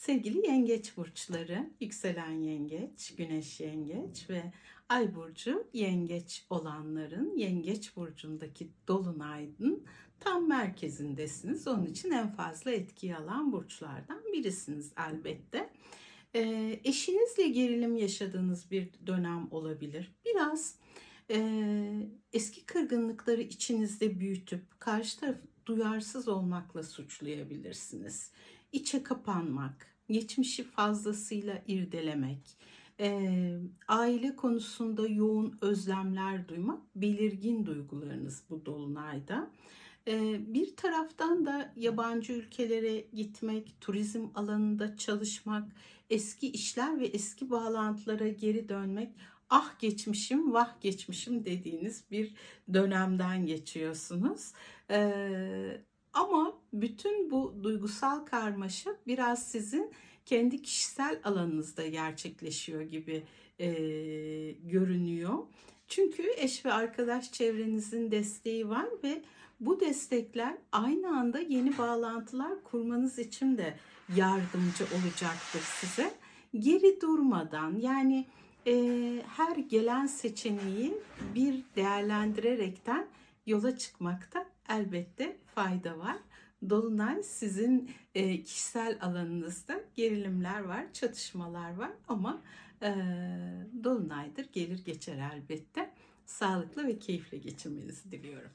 Sevgili yengeç burçları, yükselen yengeç, güneş yengeç ve ay burcu yengeç olanların yengeç burcundaki dolunayın tam merkezindesiniz. Onun için en fazla etki alan burçlardan birisiniz elbette. Ee, eşinizle gerilim yaşadığınız bir dönem olabilir. Biraz e, eski kırgınlıkları içinizde büyütüp karşı tarafı duyarsız olmakla suçlayabilirsiniz. İçe kapanmak, geçmişi fazlasıyla irdelemek, e, aile konusunda yoğun özlemler duymak belirgin duygularınız bu dolunayda. E, bir taraftan da yabancı ülkelere gitmek, turizm alanında çalışmak, eski işler ve eski bağlantılara geri dönmek, ah geçmişim, vah geçmişim dediğiniz bir dönemden geçiyorsunuz. E, ama bütün bu duygusal karmaşa biraz sizin kendi kişisel alanınızda gerçekleşiyor gibi e, görünüyor. Çünkü eş ve arkadaş çevrenizin desteği var ve bu destekler aynı anda yeni bağlantılar kurmanız için de yardımcı olacaktır size. Geri durmadan yani e, her gelen seçeneği bir değerlendirerekten yola çıkmakta elbette fayda var. Dolunay sizin e, kişisel alanınızda gerilimler var, çatışmalar var ama e, Dolunaydır gelir geçer elbette. Sağlıklı ve keyifle geçirmenizi diliyorum.